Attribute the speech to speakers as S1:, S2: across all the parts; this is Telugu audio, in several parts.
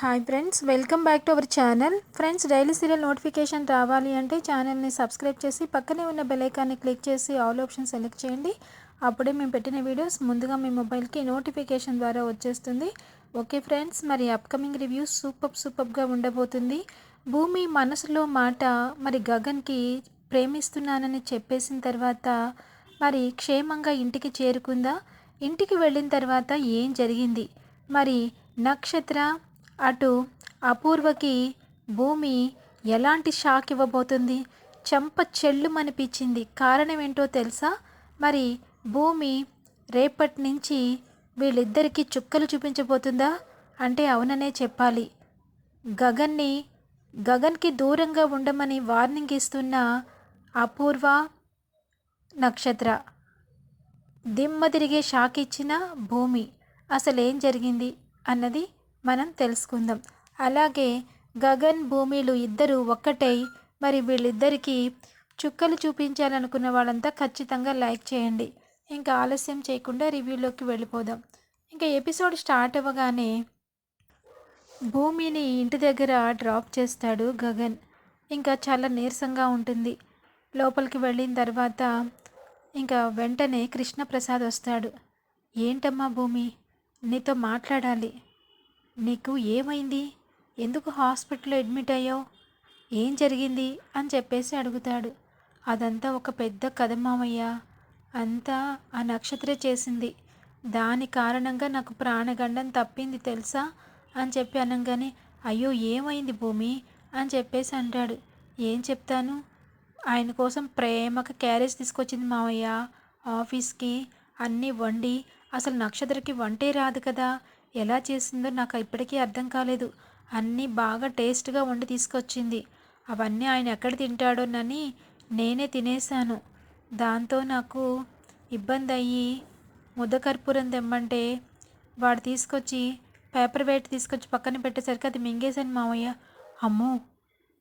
S1: Hi friends welcome back to our channel. Friends daily serial notification రావాలి అంటే ఛానల్ని సబ్స్క్రైబ్ చేసి పక్కనే ఉన్న బెలైకాన్ని క్లిక్ చేసి ఆల్ ఆప్షన్ సెలెక్ట్ చేయండి. అప్పుడే మేము పెట్టిన వీడియోస్ ముందుగా మీ మొబైల్కి నోటిఫికేషన్ ద్వారా వచ్చేస్తుంది. ఓకే ఫ్రెండ్స్ మరి అప్కమింగ్ రివ్యూస్ సూపర్ సూపర్గా ఉండబోతుంది. భూమి మనసులో మాట మరి గగన్కి ప్రేమిస్తున్నానని చెప్పేసిన తర్వాత మరి క్షేమంగా ఇంటికి చేరుకుందా? ఇంటికి వెళ్ళిన తర్వాత ఏం జరిగింది? మరి నక్షత్ర అటు అపూర్వకి భూమి ఎలాంటి షాక్ ఇవ్వబోతుంది? చెంప చెల్లుమనిపించింది. కారణం ఏంటో తెలుసా? మరి భూమి రేపటి నుంచి వీళ్ళిద్దరికీ చుక్కలు చూపించబోతుందా? అంటే అవుననే చెప్పాలి. గగన్ని గగన్కి దూరంగా ఉండమని వార్నింగ్ ఇస్తున్న అపూర్వ నక్షత్ర. దిమ్మ తిరిగే షాక్ ఇచ్చిన భూమి. అసలేం జరిగింది? అన్నది మనం తెలుసుకుందాం. అలాగే గగన్ భూమిలు ఇద్దరు ఒక్కటై మరి వీళ్ళిద్దరికీ చుక్కలు చూపించాలనుకున్న వాళ్ళంతా ఖచ్చితంగా లైక్ చేయండి. ఇంకా ఆలస్యం చేయకుండా రివ్యూలోకి వెళ్ళిపోదాం. ఇంకా ఎపిసోడ్ స్టార్ట్ అవ్వగానే భూమిని ఇంటి దగ్గర డ్రాప్ చేస్తాడు గగన్. ఇంకా చాలా నీరసంగా ఉంటుంది. లోపలికి వెళ్ళిన తర్వాత ఇంకా వెంటనే కృష్ణప్రసాద్ వస్తాడు. ఏంటమ్మా భూమి? నీతో మాట్లాడాలి. నీకు ఏమైంది? ఎందుకు హాస్పిటల్లో అడ్మిట్ అయ్యావు? ఏం జరిగింది? అని చెప్పేసి అడుగుతాడు. అదంతా ఒక పెద్ద కథ మామయ్య. అంతా ఆ నక్షత్రే చేసింది. దాని కారణంగా నాకు ప్రాణగండం తప్పింది తెలుసా? అని చెప్పి అనగానే అయ్యో ఏమైంది భూమి? అని చెప్పేసి అంటాడు. ఏం చెప్తాను? ఆయన కోసం ప్రేమగా క్యారేజ్ తీసుకొచ్చింది మామయ్య. ఆఫీస్కి అన్నీ వండి అసలు నక్షత్రకి వంటే రాదు కదా? ఎలా చేసిందో నాకు ఇప్పటికీ అర్థం కాలేదు. అన్నీ బాగా టేస్ట్గా వండి తీసుకొచ్చింది. అవన్నీ ఆయన ఎక్కడ తింటాడోనని నేనే తినేశాను. దాంతో నాకు ఇబ్బంది అయ్యి ముద్దకర్పూరం తెమ్మంటే వాడు తీసుకొచ్చి పేపర్ వెయిట్ తీసుకొచ్చి పక్కన పెట్టేసరికి అది మింగేశాను మామయ్య అమ్మో!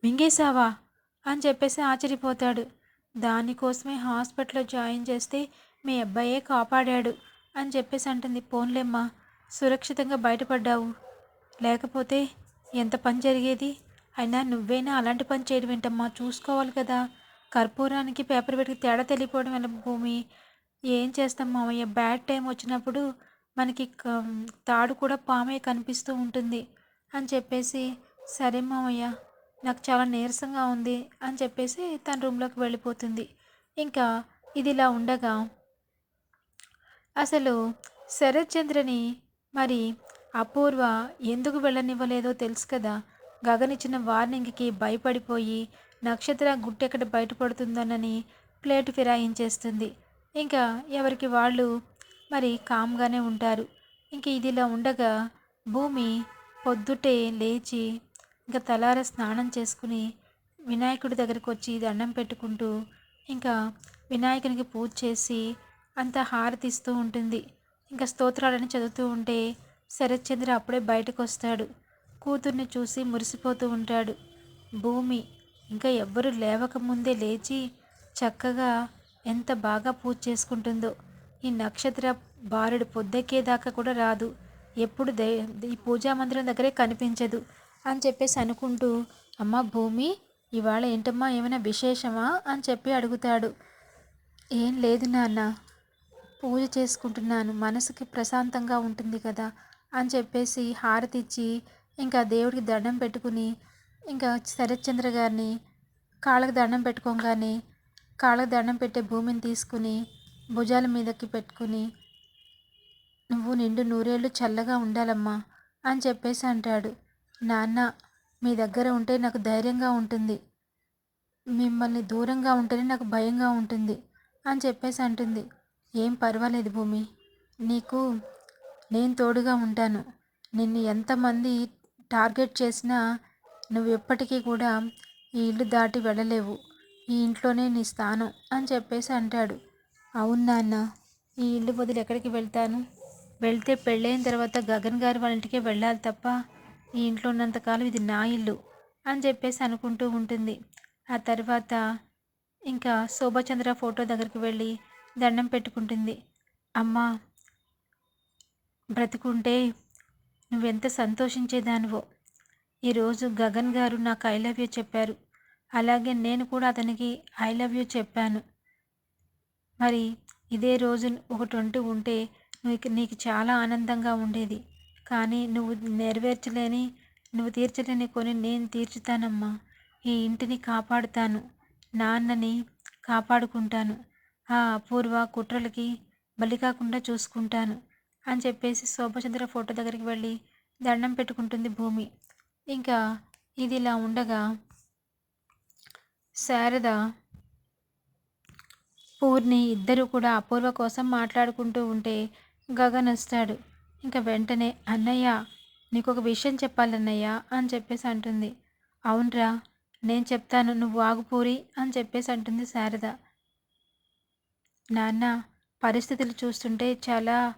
S1: మింగేశావా? అని చెప్పేసి ఆశ్చర్యపోతాడు. దానికోసమే హాస్పిటల్లో జాయిన్ చేస్తే మీ అబ్బాయే కాపాడాడు అని చెప్పేసి అంటుంది. పోన్లేమ్మా సురక్షితంగా బయటపడ్డావు. లేకపోతే ఎంత పని జరిగేది? అయినా నువ్వైనా అలాంటి పని చేయడం ఏంటమ్మా? చూసుకోవాలి కదా. కర్పూరానికి పేపర్ పెట్టి తేడా తెలియపోవడం వల్ల భూమి? ఏం చేస్తాం మామయ్య? బ్యాడ్ టైం వచ్చినప్పుడు మనకి తాడు కూడా పామే కనిపిస్తూ ఉంటుంది అని చెప్పేసి సరే మామయ్య నాకు చాలా నీరసంగా ఉంది అని చెప్పేసి తన రూమ్లోకి వెళ్ళిపోతుంది. ఇంకా ఇది ఇలా ఉండగా అసలు శరత్ చంద్రని మరి అపూర్వ ఎందుకు వెళ్ళనివ్వలేదో తెలుసు కదా. గగనిచ్చిన వార్నింగ్కి భయపడిపోయి నక్షత్ర గుట్టెక్కడ బయటపడుతుందోనని ప్లేట్ ఫిరాయించేస్తుంది. ఇంకా ఎవరికి వాళ్ళు మరి కామ్గానే ఉంటారు. ఇంక ఇదిలా ఉండగా భూమి పొద్దుటే లేచి ఇంకా తలార స్నానం చేసుకుని వినాయకుడి దగ్గరికి వచ్చి దండం పెట్టుకుంటూ ఇంకా వినాయకునికి పూజ చేసి అంత హారతిస్తూ ఉంటుంది. ఇంకా స్తోత్రాలని చదువుతూ ఉంటే శరత్చంద్ర అప్పుడే బయటకు వస్తాడు కూతుర్ని చూసి మురిసిపోతూ ఉంటాడు. భూమి ఇంకా ఎవ్వరు లేవకముందే లేచి చక్కగా ఎంత బాగా పూజ చేసుకుంటుందో. ఈ నక్షత్ర బారుడు పొద్దెక్కేదాకా కూడా రాదు. ఎప్పుడు దే ఈ పూజా మందిరం దగ్గరే కనిపించదు అని చెప్పేసి అనుకుంటూ అమ్మ భూమి ఇవాళ ఏంటమ్మా ఏమైనా విశేషమా? అని చెప్పి అడుగుతాడు. ఏం లేదు నాన్న పూజ చేసుకుంటున్నాను. మనసుకి ప్రశాంతంగా ఉంటుంది కదా? అని చెప్పేసి హారతి ఇచ్చి ఇంకా దేవుడికి దండం పెట్టుకుని ఇంకా శరత్చంద్ర గారిని కాళ్ళకి దండం పెట్టుకోగానే కాళ్ళకి దండం పెట్టే భూమిని తీసుకుని భుజాల మీదకి పెట్టుకుని నువ్వు నిండు నూరేళ్ళు చల్లగా ఉండాలమ్మా అని చెప్పేసి అంటాడు. నాన్న మీ దగ్గర ఉంటే నాకు ధైర్యంగా ఉంటుంది. మిమ్మల్ని దూరంగా ఉంటేనే నాకు భయంగా ఉంటుంది అని చెప్పేసి అంటుంది. ఏం పర్వాలేదు భూమి. నీకు నేను తోడుగా ఉంటాను. నిన్ను ఎంతమంది టార్గెట్ చేసినా నువ్వు ఎప్పటికీ కూడా ఈ ఇల్లు దాటి వెళ్ళలేవు. ఈ ఇంట్లోనే నీ స్థానం అని చెప్పేసి అంటాడు. అవును నాన్న ఈ ఇల్లు వదిలి ఎక్కడికి వెళ్తాను? వెళ్తే పెళ్ళైన తర్వాత గగన్ గారి వాళ్ళ ఇంటికే వెళ్ళాలి తప్ప ఈ ఇంట్లో ఉన్నంతకాలం ఇది నా ఇల్లు అని చెప్పేసి అనుకుంటూ ఉంటుంది. ఆ తర్వాత ఇంకా శోభచంద్ర ఫోటో దగ్గరికి వెళ్ళి దండం పెట్టుకుంటుంది. అమ్మ బ్రతుకుంటే నువ్వెంత సంతోషించేదానివో. ఈరోజు గగన్ గారు నాకు ఐ లవ్ యూ చెప్పారు. అలాగే నేను కూడా అతనికి ఐ లవ్ యూ చెప్పాను. మరి ఇదే రోజు ఒకటి అంటూ ఉంటే నీకు నీకు చాలా ఆనందంగా ఉండేది. కానీ నువ్వు నెరవేర్చలేని నువ్వు తీర్చలేని కొని నేను తీర్చుతానమ్మా. ఈ ఇంటిని కాపాడుతాను. నాన్నని కాపాడుకుంటాను. ఆ అపూర్వ కుట్రలకి బలి కాకుండా చూసుకుంటాను అని చెప్పేసి శోభచంద్ర ఫోటో దగ్గరికి వెళ్ళి దండం పెట్టుకుంటుంది భూమి. ఇంకా ఇది ఇలా ఉండగా శారద పూర్ణి ఇద్దరు కూడా అపూర్వ కోసం మాట్లాడుకుంటూ ఉంటే గగన్ వస్తాడు. ఇంకా వెంటనే అన్నయ్య నీకు ఒక విషయం చెప్పాలన్నయ్య అని చెప్పేసి అంటుంది. అవునరా నేను చెప్తాను నువ్వు ఆగుపూరి అని చెప్పేసి అంటుంది శారద. నాన్న పరిస్థితులు చూస్తుంటే చాలా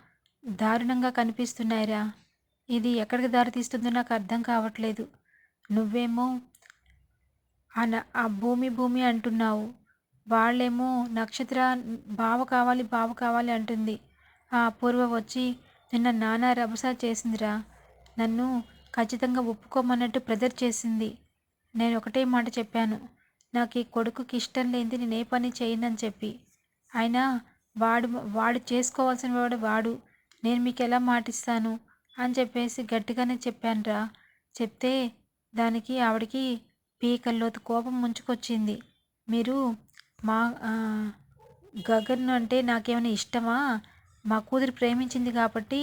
S1: దారుణంగా కనిపిస్తున్నాయిరా. ఇది ఎక్కడికి దారి తీస్తుందో నాకు అర్థం కావట్లేదు. నువ్వేమో ఆ న- భూమి భూమి అంటున్నావు. వాళ్ళేమో నక్షత్ర బావ కావాలి బావ కావాలి అంటుంది. ఆ అపూర్వ వచ్చి నిన్న నానా రభసా చేసిందిరా. నన్ను ఖచ్చితంగా ఒప్పుకోమన్నట్టు ప్రెజర్ చేసింది. నేను ఒకటే మాట చెప్పాను. నాకు ఈ కొడుకుకి ఇష్టం లేనిది నేను ఏ పని చేయనని చెప్పి. ఆయన వాడు వాడు చేసుకోవాల్సిన వాడు వాడు. నేను మీకు ఎలా మాటిస్తాను? అని చెప్పేసి గట్టిగానే చెప్పానురా. చెప్తే దానికి ఆవిడకి పీకల్లోతు కోపం ముంచుకొచ్చింది. మీరు మా గగన్ అంటే నాకేమైనా ఇష్టమా? మా కూతురు ప్రేమించింది కాబట్టి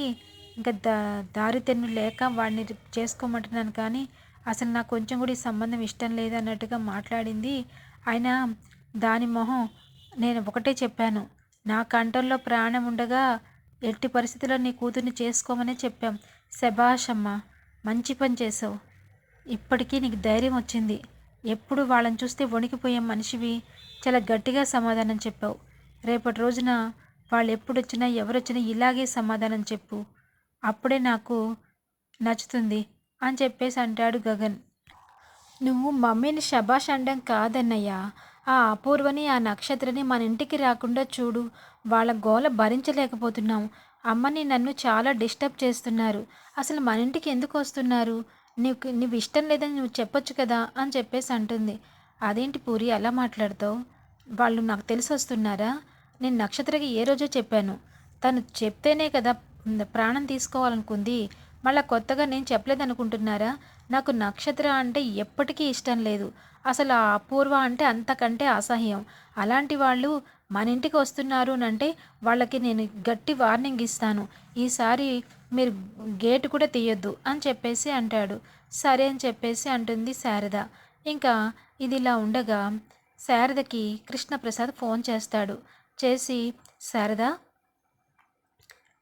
S1: ఇంకా దా దారితెన్ను లేక వాడిని చేసుకోమంటున్నాను కానీ అసలు నాకు కొంచెం కూడా ఈ సంబంధం ఇష్టం లేదన్నట్టుగా మాట్లాడింది. ఆయన దాని మొహం నేను ఒకటే చెప్పాను. నా కంఠంలో ప్రాణం ఉండగా ఎట్టి పరిస్థితుల్లో నీ కూతుర్ని చేసుకోమనే చెప్పాం. శభాషమ్మ మంచి పని చేసావు ఇప్పటికీ నీకు ధైర్యం వచ్చింది. ఎప్పుడు వాళ్ళని చూస్తే వణికిపోయే మనిషివి చాలా గట్టిగా సమాధానం చెప్పావు. రేపటి రోజున వాళ్ళు ఎప్పుడు వచ్చినా ఇలాగే సమాధానం చెప్పు. అప్పుడే నాకు నచ్చుతుంది అని చెప్పేసి అంటాడు గగన్. నువ్వు మమ్మీని శబాష్ అనడం కాదన్నయ్యా. ఆ అపూర్వని ఆ నక్షత్రని మన ఇంటికి రాకుండా చూడు. వాళ్ళ గోల భరించలేకపోతున్నాం అమ్మని నన్ను చాలా డిస్టర్బ్ చేస్తున్నారు. అసలు మన ఇంటికి ఎందుకు వస్తున్నారు? నీకు నువ్వు ఇష్టం లేదని నువ్వు చెప్పొచ్చు కదా అని చెప్పేసి అంటుంది. అదేంటి పూరి అలా మాట్లాడతావు? వాళ్ళు నాకు తెలిసి వస్తున్నారా? నేను నక్షత్రకి ఏ రోజో చెప్పాను. తను చెప్తేనే కదా ప్రాణం తీసుకోవాలనుకుంది. మళ్ళీ కొత్తగా నేను చెప్పలేదనుకుంటున్నారా? నాకు నక్షత్ర అంటే ఎప్పటికీ ఇష్టం లేదు. అసలు ఆ అపూర్వ అంటే అంతకంటే అసహ్యం. అలాంటి వాళ్ళు మన ఇంటికి వస్తున్నారు అని అంటే వాళ్ళకి నేను గట్టి వార్నింగ్ ఇస్తాను. ఈసారి మీరు గేటు కూడా తీయొద్దు అని చెప్పేసి అంటాడు. సరే అని చెప్పేసి అంటుంది శారద. ఇంకా ఇది ఇలా ఉండగా శారదకి కృష్ణప్రసాద్ ఫోన్ చేస్తాడు. చేసి శారద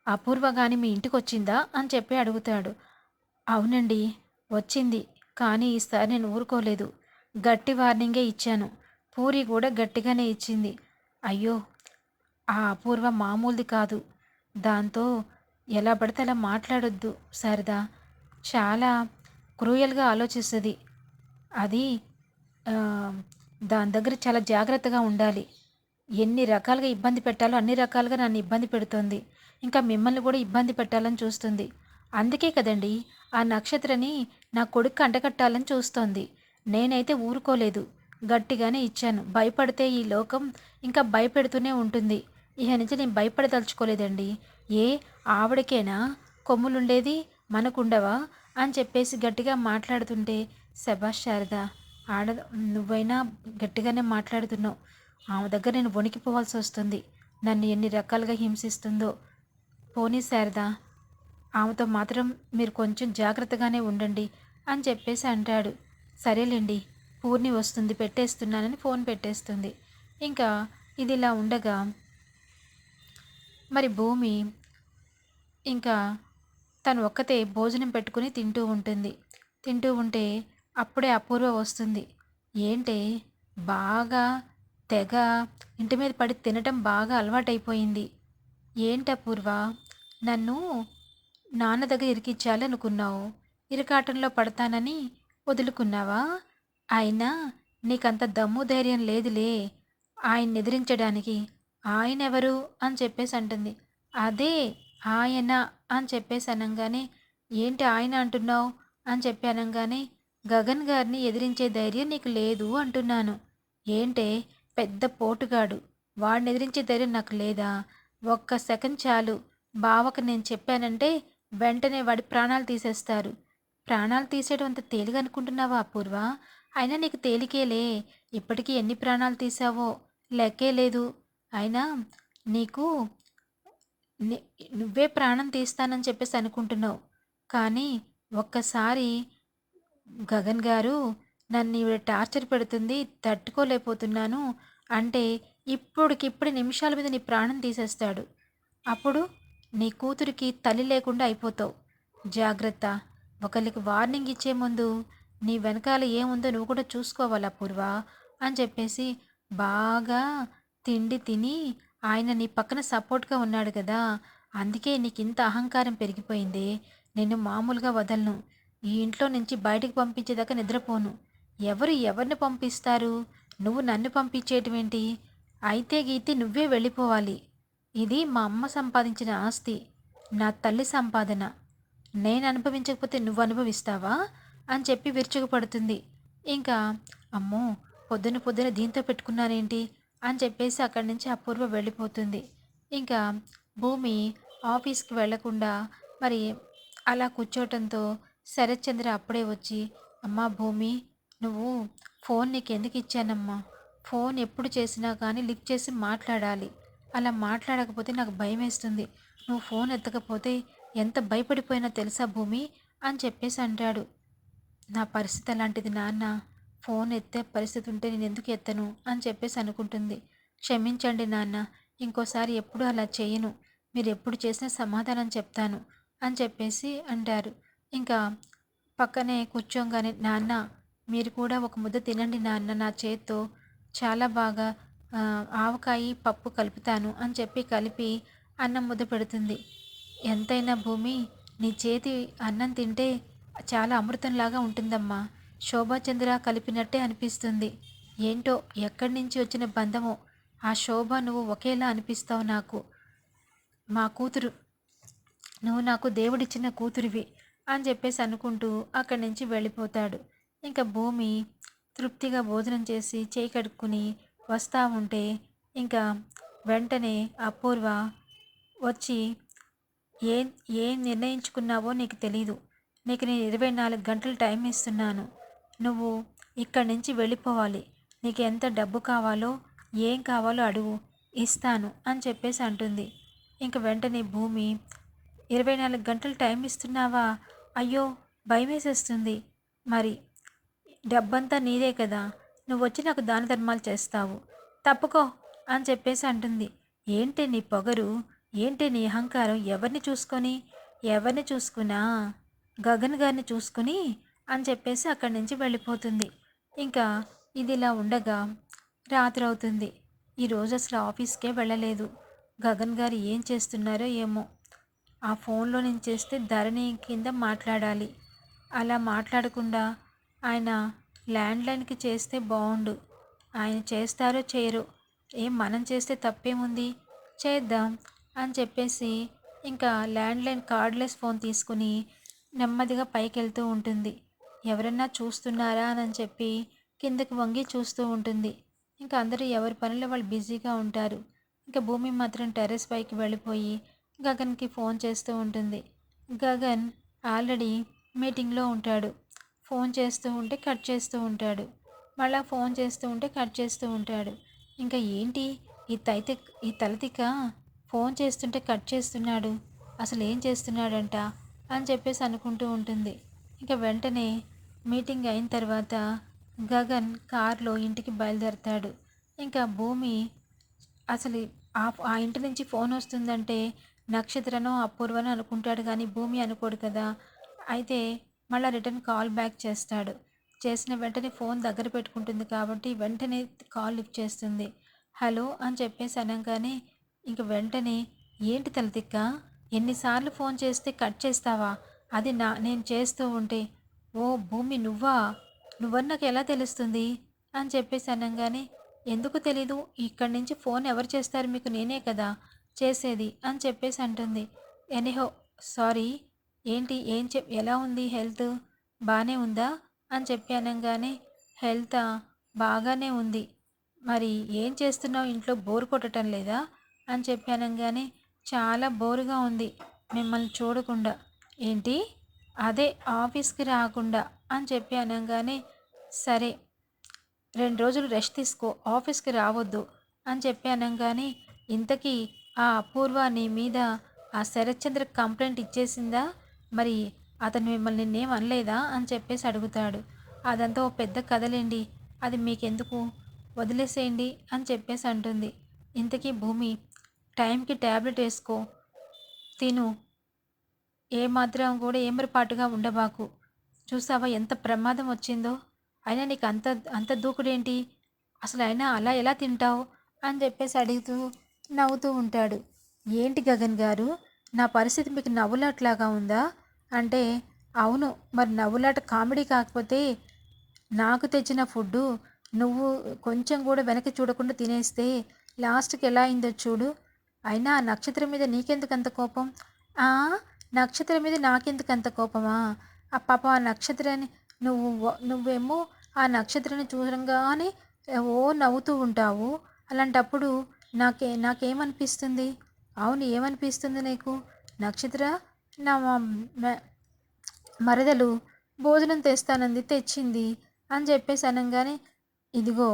S1: అపూర్వ కానీ మీ ఇంటికి వచ్చిందా అని చెప్పి అడుగుతాడు. అవునండి వచ్చింది. కానీ ఈసారి నేను ఊరుకోలేదు. గట్టి వార్నింగే ఇచ్చాను. పూరి కూడా గట్టిగానే ఇచ్చింది. అయ్యో ఆ అపూర్వ మామూలుది కాదు. దాంతో ఎలా పడితే అలా మాట్లాడొద్దు సరదా చాలా క్రూయల్గా ఆలోచిస్తుంది. అది దాని దగ్గర చాలా జాగ్రత్తగా ఉండాలి. ఎన్ని రకాలుగా ఇబ్బంది పెట్టాలో అన్ని రకాలుగా నన్ను ఇబ్బంది పెడుతుంది. ఇంకా మిమ్మల్ని కూడా ఇబ్బంది పెట్టాలని చూస్తుంది. అందుకే కదండి ఆ నక్షత్రని నా కొడుకు అంటకట్టాలని చూస్తోంది. నేనైతే ఊరుకోలేదు. గట్టిగానే ఇచ్చాను. భయపడితే ఈ లోకం ఇంకా భయపెడుతూనే ఉంటుంది. ఇహ నుంచి నేను భయపడదలుచుకోలేదండి. ఏ ఆవిడకేనా? కొమ్ములుండేది మనకుండవా? అని చెప్పేసి గట్టిగా మాట్లాడుతుంటే శభాష్ శారద ఆడ నువ్వైనా గట్టిగానే మాట్లాడుతున్నావు. ఆమె దగ్గర నేను వణికిపోవాల్సి వస్తుంది నన్ను ఎన్ని రకాలుగా హింసిస్తుందో. పోనీ శారదా ఆమెతో మాత్రం మీరు కొంచెం జాగ్రత్తగానే ఉండండి అని చెప్పేసి అంటాడు. సరేలేండి పూర్ణి వస్తుంది పెట్టేస్తున్నానని ఫోన్ పెట్టేస్తుంది. ఇంకా ఇది ఇలా ఉండగా మరి భూమి ఇంకా తను ఒక్కతే భోజనం పెట్టుకుని తింటూ ఉంటుంది. తింటూ ఉంటే అప్పుడే అపూర్వ వస్తుంది. ఏంటే బాగా తెగ ఇంటి మీద పడి తినటం బాగా అలవాటైపోయింది. ఏంటి అపూర్వ? నన్ను నాన్న దగ్గర ఇరికిచ్చాలి అనుకున్నావు ఇరకాటంలో పడతానని వదులుకున్నావా? అయినా నీకంత దమ్ము ధైర్యం లేదులే. ఆయన్ని ఎదిరించడానికి ఆయన ఎవరు అని చెప్పేసి అంటుంది. అదే ఆయన అని చెప్పేసి అనగానే ఏంటి ఆయన అంటున్నావు అని చెప్పి అనగానే గగన్ గారిని ఎదిరించే ధైర్యం నీకు లేదు అంటున్నాను. ఏంటే? పెద్ద పోటుగాడు. వాడిని ఎదిరించే ధైర్యం నాకు లేదా? ఒక్క సెకండ్ చాలు. బావకు నేను చెప్పానంటే వెంటనే వాడి ప్రాణాలు తీసేస్తారు. ప్రాణాలు తీసేయడం అంత తేలిగా అనుకుంటున్నావా అపూర్వ? అయినా నీకు తేలికేలే. ఇప్పటికీ ఎన్ని ప్రాణాలు తీసావో లెక్కే లేదు. అయినా నీకు నువ్వే ప్రాణం తీస్తానని చెప్పేసి అనుకుంటున్నావు. కానీ ఒక్కసారి గగన్ గారు నన్ను ఈవిడ టార్చర్ పెడుతుంది తట్టుకోలేకపోతున్నాను అంటే ఇప్పుడికిప్పుడు నిమిషాల మీద నీ ప్రాణం తీసేస్తాడు. అప్పుడు నీ కూతురికి తల్లి లేకుండా అయిపోతావు. జాగ్రత్త. ఒకరికి వార్నింగ్ ఇచ్చే ముందు నీ వెనకాల ఏముందో నువ్వు కూడా చూసుకోవాలా పూర్వ? అని చెప్పేసి బాగా తిండి తిని ఆయన నీ పక్కన సపోర్ట్గా ఉన్నాడు కదా. అందుకే నీకు ఇంత అహంకారం పెరిగిపోయింది. నిన్ను మామూలుగా వదలను. ఈ ఇంట్లో నుంచి బయటికి పంపించేదాకా నిద్రపోను. ఎవరు ఎవరిని పంపిస్తారు? నువ్వు నన్ను పంపించేటివేంటి? అయితే గీతే నువ్వే వెళ్ళిపోవాలి. ఇది మా అమ్మ సంపాదించిన ఆస్తి నా తల్లి సంపాదన. నేను అనుభవించకపోతే నువ్వు అనుభవిస్తావా? అని చెప్పి విరుచుకుపడుతుంది ఇంకా అమ్మో పొద్దున పొద్దున దీంతో పెట్టుకున్నానేంటి అని చెప్పేసి అక్కడి నుంచి అపూర్వ వెళ్ళిపోతుంది. ఇంకా భూమి ఆఫీస్కి వెళ్ళకుండా మరి అలా కూర్చోవటంతో శరత్చంద్ర అప్పుడే వచ్చి అమ్మా భూమి నువ్వు ఫోన్ నీకు ఎందుకు ఇచ్చానమ్మా? ఫోన్ ఎప్పుడు చేసినా కానీ లిఫ్ట్ చేసి మాట్లాడాలి. అలా మాట్లాడకపోతే నాకు భయం వేస్తుంది నువ్వు ఫోన్ ఎత్తకపోతే ఎంత భయపడిపోయినా తెలుసా భూమి? అని చెప్పేసి అంటాడు. నా పరిస్థితి అలాంటిది నాన్న. ఫోన్ ఎత్తే పరిస్థితి ఉంటే నేను ఎందుకు ఎత్తను? అని చెప్పేసి అనుకుంటుంది. క్షమించండి నాన్న. ఇంకోసారి ఎప్పుడు అలా చేయను. మీరు ఎప్పుడు చేసినా సమాధానం చెప్తాను. అని చెప్పేసి అంటారు. ఇంకా పక్కనే కూర్చోంగానే నాన్న మీరు కూడా ఒక ముద్ద తినండి నాన్న. నా చేత్తో చాలా బాగా ఆవకాయి పప్పు కలుపుతాను అని చెప్పి కలిపి అన్నం ముద్ద పెడుతుంది. ఎంతైనా భూమి నీ చేతి అన్నం తింటే చాలా అమృతంలాగా ఉంటుందమ్మా. శోభాచంద్ర కలిపినట్టే అనిపిస్తుంది. ఏంటో ఎక్కడి నుంచి వచ్చిన బంధమో? ఆ శోభ నువ్వు ఒకేలా అనిపిస్తావు నాకు. మా కూతురు నువ్వు నాకు దేవుడిచ్చిన కూతురివి అని చెప్పేసి అనుకుంటూ అక్కడి నుంచి వెళ్ళిపోతాడు. ఇంకా భూమి తృప్తిగా భోజనం చేసి చేయి కడుక్కుని వస్తూ ఉంటే ఇంకా వెంటనే అపూర్వ వచ్చి ఏం ఏం నిర్ణయించుకున్నావో నీకు తెలీదు. నీకు నేను ఇరవై నాలుగు గంటలు టైం ఇస్తున్నాను. నువ్వు ఇక్కడి నుంచి వెళ్ళిపోవాలి. నీకు ఎంత డబ్బు కావాలో ఏం కావాలో అడుగు. ఇస్తాను అని చెప్పేసి అంటుంది. ఇంక వెంటనే భూమి ఇరవై నాలుగు గంటలు టైం ఇస్తున్నావా? అయ్యో భయం వేసేస్తుంది మరి డబ్బంతా నీదే కదా. నువ్వు వచ్చి నాకు దాన ధర్మాలు చేస్తావు. తప్పుకో అని చెప్పేసి అంటుంది. ఏంటి నీ పొగరు? ఏంటి నీ అహంకారం? ఎవరిని చూసుకొని? ఎవరిని చూసుకున్నా? గగన్ గారిని చూసుకుని? అని చెప్పేసి అక్కడి నుంచి వెళ్ళిపోతుంది. ఇంకా ఇది ఇలా ఉండగా రాత్రి అవుతుంది. ఈరోజు అసలు ఆఫీస్కే వెళ్ళలేదు. గగన్ గారు ఏం చేస్తున్నారో ఏమో. ఆ ఫోన్లో నేను చేస్తే ధరణి కింద మాట్లాడాలి. అలా మాట్లాడకుండా ఆయన ల్యాండ్లైన్కి చేస్తే బాగుండు ఆయన చేస్తారో చేయరు ఏం మనం చేస్తే తప్పేముంది? చేద్దాం అని చెప్పేసి ఇంకా ల్యాండ్లైన్ కార్డ్లెస్ ఫోన్ తీసుకుని నెమ్మదిగా పైకి వెళ్తూ ఉంటుంది. ఎవరన్నా చూస్తున్నారా అని చెప్పి కిందకి వంగి చూస్తూ ఉంటుంది. ఇంకా అందరూ ఎవరి పనిలో వాళ్ళు బిజీగా ఉంటారు. ఇంకా భూమి మాత్రం టెర్రస్ పైకి వెళ్ళిపోయి గగన్కి ఫోన్ చేస్తూ ఉంటుంది. గగన్ ఆల్రెడీ మీటింగ్లో ఉంటాడు. ఫోన్ చేస్తూ ఉంటే కట్ చేస్తూ ఉంటాడు. మళ్ళా ఫోన్ చేస్తూ ఉంటే కట్ చేస్తూ ఉంటాడు. ఇంకా ఏంటి? ఈ తైత ఈ తలతిక ఫోన్ చేస్తుంటే కట్ చేస్తున్నాడు. అసలు ఏం చేస్తున్నాడంట? అని చెప్పేసి అనుకుంటూ ఉంటుంది. ఇంకా వెంటనే మీటింగ్ అయిన తర్వాత గగన్ కారులో ఇంటికి బయలుదేరతాడు. ఇంకా భూమి అసలు ఆ ఆ ఇంటి నుంచి ఫోన్ వస్తుందంటే నక్షత్రనో అపూర్వనో అనుకుంటాడు కానీ భూమి అనుకోడు కదా. అయితే మళ్ళీ రిటర్న్ కాల్ బ్యాక్ చేస్తాడు. చేసిన వెంటనే ఫోన్ దగ్గర పెట్టుకుంటుంది కాబట్టి వెంటనే కాల్ లిఫ్ట్ చేస్తుంది. హలో అని చెప్పేసి అనగానే ఇంక వెంటనే ఏంటి తలదిక్క ఎన్నిసార్లు ఫోన్ చేస్తే కట్ చేస్తావా? అది నా నేను చేస్తూ ఉంటే. ఓ భూమి నువ్వా? నువ్వని నాకు ఎలా తెలుస్తుంది? అని చెప్పేసి అనగానే ఎందుకు తెలీదు ఇక్కడి నుంచి ఫోన్ ఎవరు చేస్తారు మీకు నేనే కదా చేసేది. అని చెప్పేసి అంటుంది. ఎనీహో సారీ ఏంటి? ఏం చెప్ ఎలా ఉంది హెల్త్? బాగానే ఉందా? అని చెప్పి అనగానే హెల్త్? బాగానే ఉంది. మరి ఏం చేస్తున్నావు? ఇంట్లో బోర్ కొట్టడం లేదా? అని చెప్పి అనగానే చాలా బోరుగా ఉంది మిమ్మల్ని చూడకుండా. ఏంటి? అదే ఆఫీస్కి రాకుండా అని చెప్పి అనగానే సరే రెండు రోజులు రెస్ట్ తీసుకో ఆఫీస్కి రావద్దు అని చెప్పి అనగానే ఇంతకీ ఆ అపూర్వ నీ మీద ఆ శరత్చంద్ర కంప్లైంట్ ఇచ్చేసిందా? మరి అతను మిమ్మల్ని నిన్నేం అనలేదా అని చెప్పేసి అడుగుతాడు. అదంతా ఓ పెద్ద కథలేండి. అది మీకెందుకు? వదిలేసేయండి అని చెప్పేసి అంటుంది. ఇంతకీ భూమి టైంకి ట్యాబ్లెట్ వేసుకో. తిను. ఏమాత్రం కూడా ఏమరిపాటుగా ఉండబాకు. చూసావా ఎంత ప్రమాదం వచ్చిందో? అయినా నీకు అంత అంత దూకుడేంటి? అసలు అయినా అలా ఎలా తింటావు? అని చెప్పేసి అడుగుతూ నవ్వుతూ ఉంటాడు. ఏంటి గగన్ గారు? నా పరిస్థితి మీకు నవ్వులాట్లాగా ఉందా? అంటే అవును మరి నవ్వులాట కామెడీ కాకపోతే నాకు తెచ్చిన ఫుడ్డు నువ్వు కొంచెం కూడా వెనక్కి చూడకుండా తినేస్తే లాస్ట్కి ఎలా అయిందో చూడు. అయినా ఆ నక్షత్రం మీద నీకెందుకు అంత కోపం? ఆ నక్షత్రం మీద నాకెందుకు అంత కోపమా? ఆ పాప ఆ నక్షత్రాన్ని నువ్వు నువ్వేమో ఆ నక్షత్రాన్ని చూడంగానే ఓ నవ్వుతూ ఉంటావు. అలాంటప్పుడు నాకే నాకేమనిపిస్తుంది? అవును ఏమనిపిస్తుంది నీకు? నక్షత్ర నా మరదలు భోజనం తెస్తానంది తెచ్చింది అని చెప్పేసి అనగానే ఇదిగో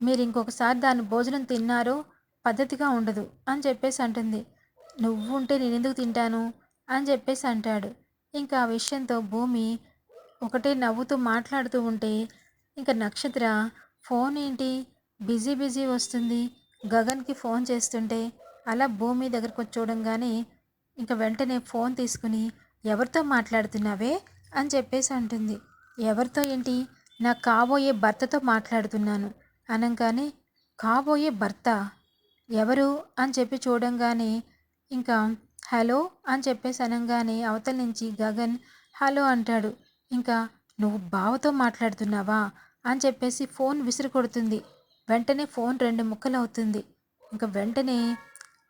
S1: మీరు ఇంకొకసారి దాన్ని భోజనం తిన్నారో పద్ధతిగా ఉండదు అని చెప్పేసి అంటుంది. నువ్వు ఉంటే నేను ఎందుకు తింటాను అని చెప్పేసి అంటాడు. ఇంకా ఆ విషయంతో భూమి ఒకటే నవ్వుతూ మాట్లాడుతూ ఉంటే ఇంకా నక్షత్ర ఫోన్ ఏంటి? బిజీ బిజీ వస్తుంది. గగన్కి ఫోన్ చేస్తుంటే అలా భూమి దగ్గరకు వచ్చి చూడంగానే ఇంకా వెంటనే ఫోన్ తీసుకుని ఎవరితో మాట్లాడుతున్నావే? అని చెప్పేసి అంటుంది. ఎవరితో ఏంటి? నా కాబోయే భర్తతో మాట్లాడుతున్నాను. అనగానే కాబోయే భర్త? ఎవరు? అని చెప్పి చూడంగానే ఇంకా హలో? అని చెప్పేసి అనగానే అవతల నుంచి గగన్ హలో అంటాడు. ఇంకా నువ్వు బావతో మాట్లాడుతున్నావా? అని చెప్పేసి ఫోన్ విసిరి కొడుతుంది వెంటనే ఫోన్ రెండు ముక్కలు అవుతుంది ఇంకా వెంటనే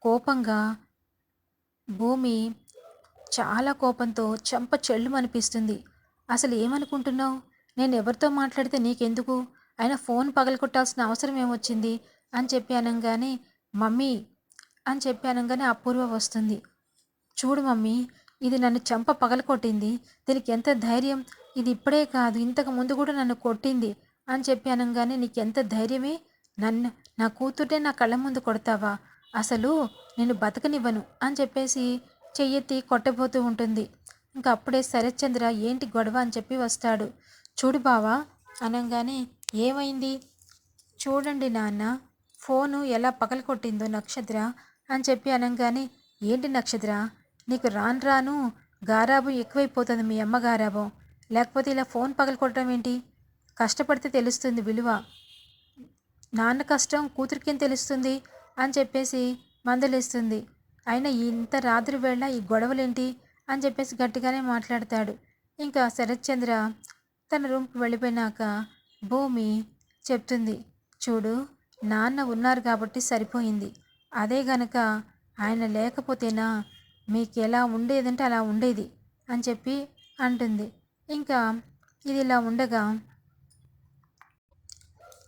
S1: కోపంగా భూమి చాలా కోపంతో చెంప చెల్లుమనిపిస్తుంది. అసలు ఏమనుకుంటున్నావు? నేను ఎవరితో మాట్లాడితే నీకెందుకు? అయినా ఫోన్ పగలగొట్టాల్సిన అవసరం ఏమొచ్చింది? అని చెప్పి అనగానే మమ్మీ అని చెప్పి అనగానే అపూర్వ వస్తుంది. చూడు మమ్మీ ఇది నన్ను చెంప పగలకొట్టింది దీనికి ఎంత ధైర్యం? ఇది ఇప్పుడే కాదు ఇంతకు ముందు కూడా నన్ను కొట్టింది అని చెప్పి అనగానే నీకు ఎంత ధైర్యమే? నన్ను నా కూతుర్నే నా కళ్ళ ముందు కొడతావా? అసలు నేను బతకనివ్వను అని చెప్పేసి చెయ్యెత్తి కొట్టబోతూ ఉంటుంది. ఇంకా అప్పుడే శరత్చంద్ర ఏంటి గొడవ అని చెప్పి వస్తాడు. చూడు బావా అనగానే ఏమైంది? చూడండి నాన్న ఫోను ఎలా పగలకొట్టిందో నక్షత్ర అని చెప్పి అనగానే ఏంటి నక్షత్ర? నీకు రాను రాను గారాబం ఎక్కువైపోతుంది మీ అమ్మ గారాబం లేకపోతే ఇలా ఫోన్ పగలకొట్టడం ఏంటి? కష్టపడితే తెలుస్తుంది విలువ. నాన్న కష్టం కూతురికేం తెలుస్తుంది? అని చెప్పేసి మందలిస్తుంది. అయినా ఇంత రాత్రి వేళ ఈ గొడవలేంటి? అని చెప్పేసి గట్టిగానే మాట్లాడతాడు. ఇంకా శరత్చంద్ర తన రూమ్కి వెళ్ళిపోయినాక భూమి చెప్తుంది. చూడు నాన్న ఉన్నారు కాబట్టి సరిపోయింది. అదే గనక ఆయన లేకపోతేనా మీకు ఎలా ఉండేదంటే అలా ఉండేది అని చెప్పి అంటుంది. ఇంకా ఇది ఇలా ఉండగా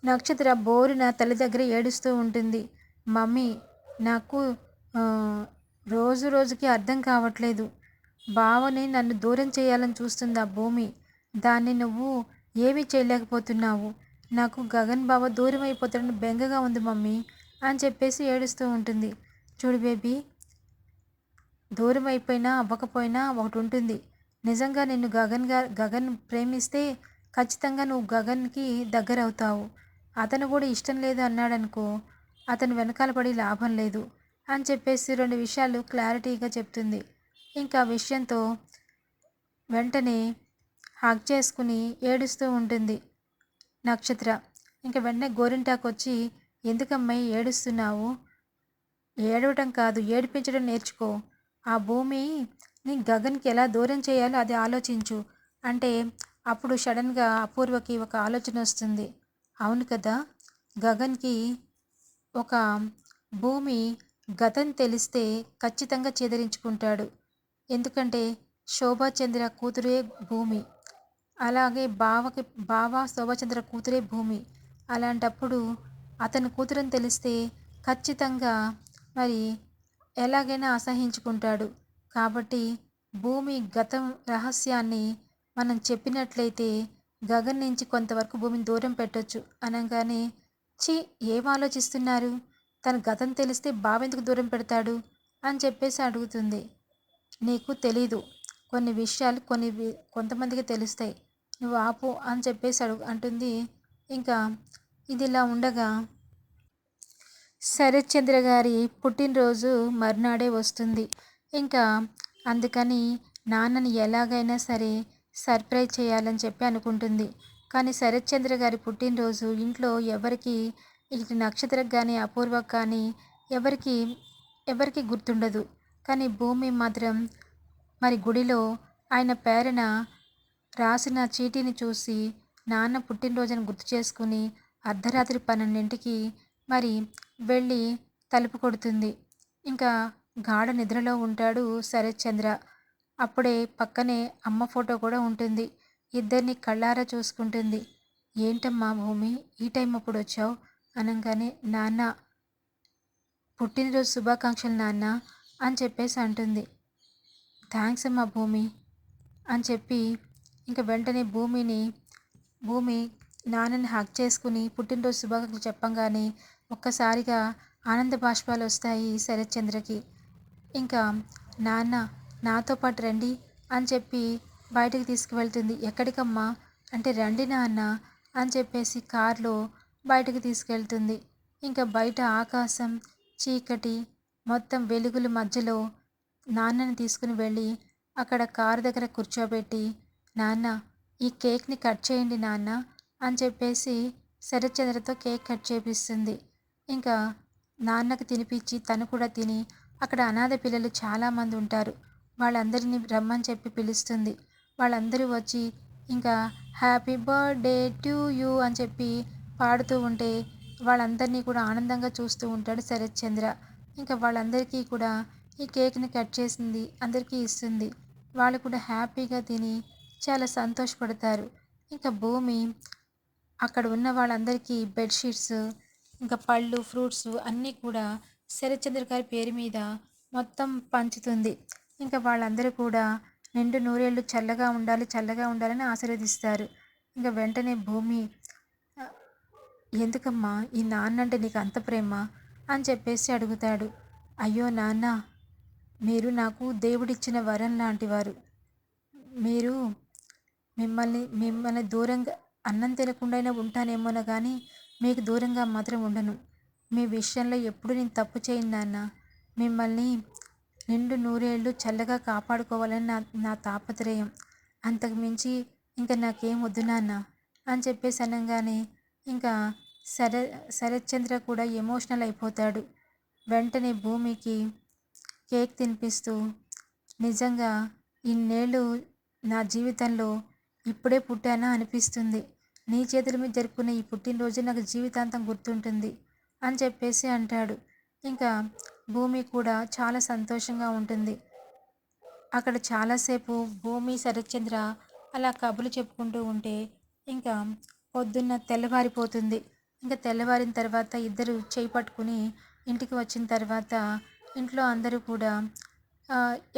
S1: నక్షత్ర బోరిన తల్లి దగ్గర ఏడుస్తూ ఉంటుంది. మమ్మీ నాకు రోజు రోజుకి అర్థం కావట్లేదు. బావని నన్ను దూరం చేయాలని చూస్తుంది ఆ భూమి? దాన్ని నువ్వు ఏమీ చేయలేకపోతున్నావు. నాకు గగన్ బావ దూరం అయిపోతాడని బెంగగా ఉంది మమ్మీ అని చెప్పేసి ఏడుస్తూ ఉంటుంది. చూడు బేబీ దూరం అయిపోయినా అవ్వకపోయినా ఒకటి ఉంటుంది. నిజంగా నిన్ను గగన్గా గగన్ ప్రేమిస్తే ఖచ్చితంగా నువ్వు గగన్కి దగ్గర అవుతావు అతను కూడా ఇష్టం లేదు అన్నాడనుకో అతను వెనకాల పడి లాభం లేదు అని చెప్పేసి రెండు విషయాలు క్లారిటీగా చెప్తుంది. ఇంకా విషయంతో వెంటనే హగ్ చేసుకుని ఏడుస్తూ ఉంటుంది. నక్షత్ర ఇంకా వెంటనే గోరింటాకు వచ్చి ఎందుకమ్మాయి ఏడుస్తున్నావు? ఏడవటం కాదు ఏడిపించడం నేర్చుకో. ఆ భూమి నీ గగన్కి ఎలా దూరం చేయాలో అది ఆలోచించు. అంటే అప్పుడు సడన్గా అపూర్వకి ఒక ఆలోచన వస్తుంది. అవును కదా గగన్కి ఒక భూమి గతం తెలిస్తే ఖచ్చితంగా చెదిరించుకుంటాడు. ఎందుకంటే శోభాచంద్ర కూతురే భూమి. అలాగే బావకి బావ శోభాచంద్ర కూతురే భూమి. అలాంటప్పుడు అతని కూతురని తెలిస్తే ఖచ్చితంగా మరి ఎలాగైనా అసహించుకుంటాడు. కాబట్టి భూమి గతం రహస్యాన్ని మనం చెప్పినట్లయితే గగన్ నుంచి కొంతవరకు భూమిని దూరం పెట్టొచ్చు అనగానే చి ఏం ఆలోచిస్తున్నారు? తన గతం తెలిస్తే బావెందుకు దూరం పెడతాడు? అని చెప్పేసి అడుగుతుంది. నీకు తెలీదు. కొన్ని విషయాలు కొన్ని కొంతమందికి తెలుస్తాయి. నువ్వు ఆపు అని చెప్పేసి అడుగు అంటుంది. ఇంకా ఇది ఇలా ఉండగా శరత్చంద్ర గారి పుట్టినరోజు మర్నాడే వస్తుంది. ఇంకా అందుకని నాన్నని ఎలాగైనా సరే సర్ప్రైజ్ చేయాలని చెప్పి అనుకుంటుంది. కానీ శరత్చంద్ర గారి పుట్టినరోజు ఇంట్లో ఎవరికి ఇటు నక్షత్రకు కానీ అపూర్వకు కానీ ఎవరికి ఎవరికి గుర్తుండదు. కానీ భూమి మాత్రం మరి గుడిలో ఆయన పేరున రాసిన చీటీని చూసి నాన్న పుట్టినరోజును గుర్తు చేసుకుని అర్ధరాత్రి పన్నెండింటికి మరి వెళ్ళి తలుపు కొడుతుంది. ఇంకా గాఢ నిద్రలో ఉంటాడు శరత్చంద్ర. అప్పుడే పక్కనే అమ్మ ఫోటో కూడా ఉంటుంది. ఇద్దరిని కళ్ళారా చూసుకుంటుంది. ఏంటమ్మా భూమి? ఈ టైం అప్పుడు వచ్చావు? అనగానే నాన్న పుట్టినరోజు శుభాకాంక్షలు నాన్న అని చెప్పేసి అంటుంది. థ్యాంక్స్ అమ్మా భూమి అని చెప్పి ఇంకా వెంటనే భూమిని భూమి నాన్నని హక్ చేసుకుని పుట్టినరోజు శుభాకాంక్షలు చెప్పంగానే ఒక్కసారిగా ఆనంద బాష్పాలు వస్తాయి శరత్చంద్రకి. ఇంకా నాన్న నాతో పాటు రండి అని చెప్పి బయటకు తీసుకువెళ్తుంది. ఎక్కడికమ్మా? అంటే రండి నాన్న అని చెప్పేసి కారులో బయటకు తీసుకెళ్తుంది. ఇంకా బయట ఆకాశం చీకటి మొత్తం వెలుగుల మధ్యలో నాన్నని తీసుకుని వెళ్ళి అక్కడ కారు దగ్గర కూర్చోబెట్టి నాన్న ఈ కేక్ని కట్ చేయండి నాన్న అని చెప్పేసి శరత్చంద్రతో కేక్ కట్ చేపిస్తుంది. ఇంకా నాన్నకు తినిపించి తను కూడా తిని అక్కడ అనాథ పిల్లలు చాలామంది ఉంటారు. వాళ్ళందరినీ రమ్మని చెప్పి పిలుస్తుంది. వాళ్ళందరూ వచ్చి ఇంకా హ్యాపీ బర్త్డే టు యూ అని చెప్పి పాడుతూ ఉంటే వాళ్ళందరినీ కూడా ఆనందంగా చూస్తూ ఉంటాడు శరత్ చంద్ర. ఇంకా వాళ్ళందరికీ కూడా ఈ కేక్ని కట్ చేసింది అందరికీ ఇస్తుంది. వాళ్ళు కూడా హ్యాపీగా తిని చాలా సంతోషపడతారు. ఇంకా భూమి అక్కడ ఉన్న వాళ్ళందరికీ బెడ్షీట్స్ ఇంకా పళ్ళు ఫ్రూట్స్ అన్నీ కూడా శరత్చంద్ర గారి పేరు మీద మొత్తం పంచుతుంది. ఇంకా వాళ్ళందరూ కూడా నిండు నూరేళ్ళు చల్లగా ఉండాలి చల్లగా ఉండాలని ఆశీర్వదిస్తారు. ఇంకా వెంటనే భూమి ఎందుకమ్మా ఈ నాన్న అంటే నీకు అంత ప్రేమ? అని చెప్పేసి అడుగుతాడు. అయ్యో నాన్న మీరు నాకు దేవుడిచ్చిన వరం లాంటివారు మీరు మిమ్మల్ని మిమ్మల్ని దూరంగా అన్నం తినకుండా ఉంటానేమోనో కానీ మీకు దూరంగా మాత్రం ఉండను. మీ విషయంలో ఎప్పుడు నేను తప్పు చేయను నాన్న. మిమ్మల్ని రెండు నూరేళ్ళు చల్లగా కాపాడుకోవాలని నా నా తాపత్రయం. అంతకు మించి ఇంకా నాకేం వద్దు నాన్న అని చెప్పేసి అనగానే ఇంకా శర శరత్చంద్ర కూడా ఎమోషనల్ అయిపోతాడు. వెంటనే భూమికి కేక్ తినిపిస్తూ నిజంగా ఇన్నేళ్ళు నా జీవితంలో ఇప్పుడే పుట్టానా అనిపిస్తుంది. నీ చేతుల మీద జరుపుకునే ఈ పుట్టినరోజు నాకు జీవితాంతం గుర్తుంటుంది అని చెప్పేసి అంటాడు. ఇంకా భూమి కూడా చాలా సంతోషంగా ఉంటుంది. అక్కడ చాలాసేపు భూమి శరత్చంద్ర అలా కబుర్లు చెప్పుకుంటూ ఉంటే ఇంకా పొద్దున్న తెల్లవారిపోతుంది. ఇంకా తెల్లవారిన తర్వాత ఇద్దరు చేయి పట్టుకుని ఇంటికి వచ్చిన తర్వాత ఇంట్లో అందరూ కూడా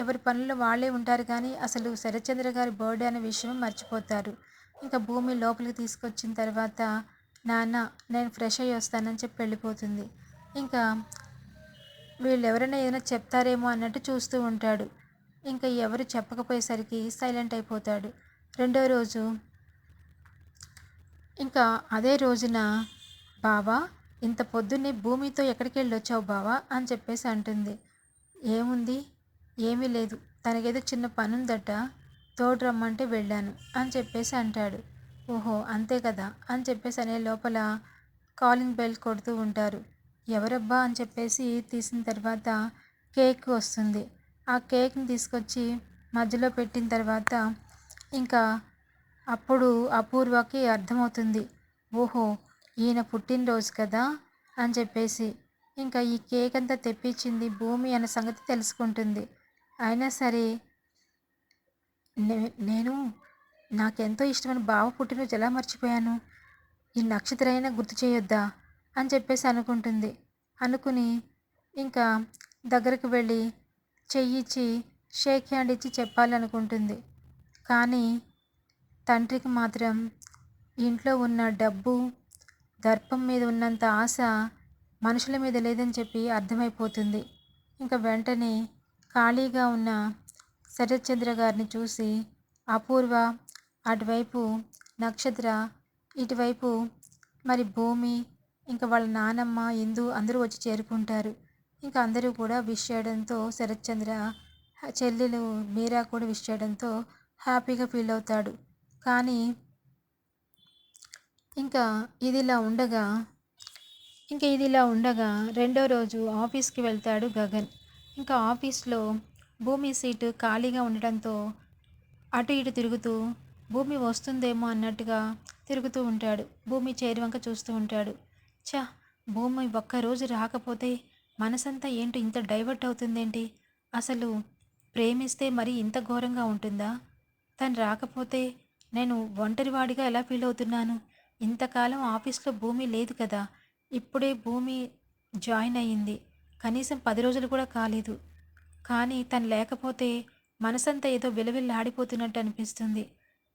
S1: ఎవరి పనుల్లో వాళ్ళే ఉంటారు కానీ అసలు శరత్చంద్ర గారి బర్త్డే అనే విషయం మర్చిపోతారు. ఇంకా భూమి లోపలికి తీసుకొచ్చిన తర్వాత నాన్న నేను ఫ్రెష్ అయ్యి వస్తానని చెప్పి వెళ్ళిపోతుంది. ఇంకా వీళ్ళు ఎవరైనా ఏదైనా చెప్తారేమో అన్నట్టు చూస్తూ ఉంటాడు. ఇంకా ఎవరు చెప్పకపోయేసరికి సైలెంట్ అయిపోతాడు. రెండో రోజు ఇంకా అదే రోజున బావా ఇంత పొద్దున్నే భూమితో ఎక్కడికి వెళ్ళి వచ్చావు బావా? అని చెప్పేసి అంటుంది. ఏముంది? ఏమీ లేదు. తనకేదో చిన్న పని ఉందట తోడు రమ్మంటే వెళ్ళాను. అని చెప్పేసి అంటాడు. ఓహో అంతే కదా? అని చెప్పేసి అనే లోపల కాలింగ్ బెల్ కొడుతూ ఉంటారు. ఎవరబ్బా అని చెప్పేసి తీసిన తర్వాత కేక్ వస్తుంది. ఆ కేక్ని తీసుకొచ్చి మధ్యలో పెట్టిన తర్వాత ఇంకా అప్పుడు అపూర్వకి అర్థమవుతుంది. ఓహో ఈయన పుట్టినరోజు కదా అని చెప్పేసి. ఇంకా ఈ కేక్ అంతా తెప్పించింది భూమి అన్న సంగతి తెలుసుకుంటుంది. అయినా సరే నే- నేను నాకెంతో ఇష్టమైన బావ పుట్టినరోజు ఎలా మర్చిపోయాను? ఈ నక్షత్రైనా గుర్తు చేయొద్దా? అని చెప్పేసి అనుకుంటుంది. అనుకుని ఇంకా దగ్గరికి వెళ్ళి చెయ్యిచ్చి షేక్ హ్యాండ్ ఇచ్చి చెప్పాలనుకుంటుంది. కానీ తండ్రికి మాత్రం ఇంట్లో ఉన్న డబ్బు దర్పం మీద ఉన్నంత ఆశ మనుషుల మీద లేదని చెప్పి అర్థమైపోతుంది. ఇంకా వెంటనే ఖాళీగా ఉన్న శరత్చంద్ర గారిని చూసి అపూర్వ అటువైపు నక్షత్ర ఇటువైపు మరి భూమి ఇంకా వాళ్ళ నానమ్మ ఇందు అందరూ వచ్చి చేరుకుంటారు. ఇంకా అందరూ కూడా విష్ చేయడంతో శరత్చంద్ర చెల్లెలు మీరా కూడా విష్ చేయడంతో హ్యాపీగా ఫీల్ అవుతాడు. కానీ ఇంకా ఇదిలా ఉండగా ఇంకా ఇదిలా ఉండగా రెండో రోజు ఆఫీస్కి వెళ్తాడు గగన్. ఇంకా ఆఫీస్లో భూమి సీటు ఖాళీగా ఉండడంతో అటు ఇటు తిరుగుతూ భూమి వస్తుందేమో అన్నట్టుగా తిరుగుతూ ఉంటాడు. భూమి చేరువంక చూస్తూ ఉంటాడు. చా భూమి ఒక్కరోజు రాకపోతే మనసంతా ఏంటో ఇంత డైవర్ట్ అవుతుందేంటి? అసలు ప్రేమిస్తే మరి ఇంత ఘోరంగా ఉంటుందా? తను రాకపోతే నేను ఒంటరివాడిగా ఎలా ఫీల్ అవుతున్నాను ఇంతకాలం ఆఫీస్లో భూమి లేదు కదా ఇప్పుడే భూమి జాయిన్ అయ్యింది. కనీసం పది రోజులు కూడా కాలేదు. కానీ తను లేకపోతే మనసంతా ఏదో విలవిల్లాడిపోతున్నట్టు అనిపిస్తుంది.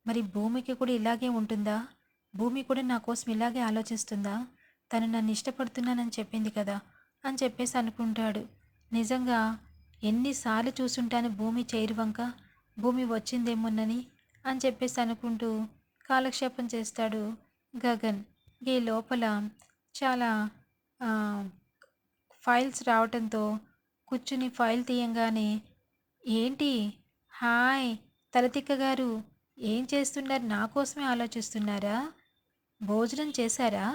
S1: మరి భూమికి కూడా ఇలాగే ఉంటుందా? భూమి కూడా నా కోసం ఇలాగే ఆలోచిస్తుందా? తను నన్ను ఇష్టపడుతున్నానని చెప్పింది కదా అని చెప్పేసి అనుకుంటాడు. నిజంగా ఎన్నిసార్లు చూసుంటాను భూమి చేరువంక భూమి వచ్చిందేమోనని అని చెప్పేసి అనుకుంటూ కాలక్షేపం చేస్తాడు గగన్. ఈ లోపల చాలా ఫైల్స్ రావటంతో కూర్చుని ఫైల్ తీయంగానే ఏంటి? హాయ్ తలతిక్క గారు ఏం చేస్తున్నారు? నా కోసమే ఆలోచిస్తున్నారా? భోజనం చేశారా?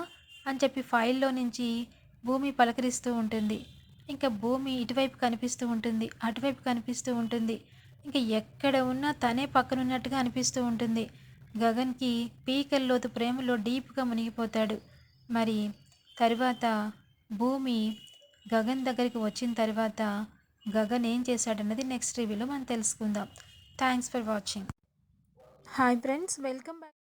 S1: అని చెప్పి ఫైల్లో నుంచి భూమి పలకరిస్తూ ఉంటుంది. ఇంకా భూమి ఇటువైపు కనిపిస్తూ ఉంటుంది అటువైపు కనిపిస్తూ ఉంటుంది. ఇంకా ఎక్కడ ఉన్నా తనే పక్కనున్నట్టుగా అనిపిస్తూ ఉంటుంది. గగన్కి పీకల్లోతు ప్రేమలో డీప్గా మునిగిపోతాడు. మరి తర్వాత భూమి గగన్ దగ్గరికి వచ్చిన తర్వాత గగన్ ఏం చేశాడన్నది నెక్స్ట్ రివ్యూలో మనం తెలుసుకుందాం. Thanks for watching hi friends welcome back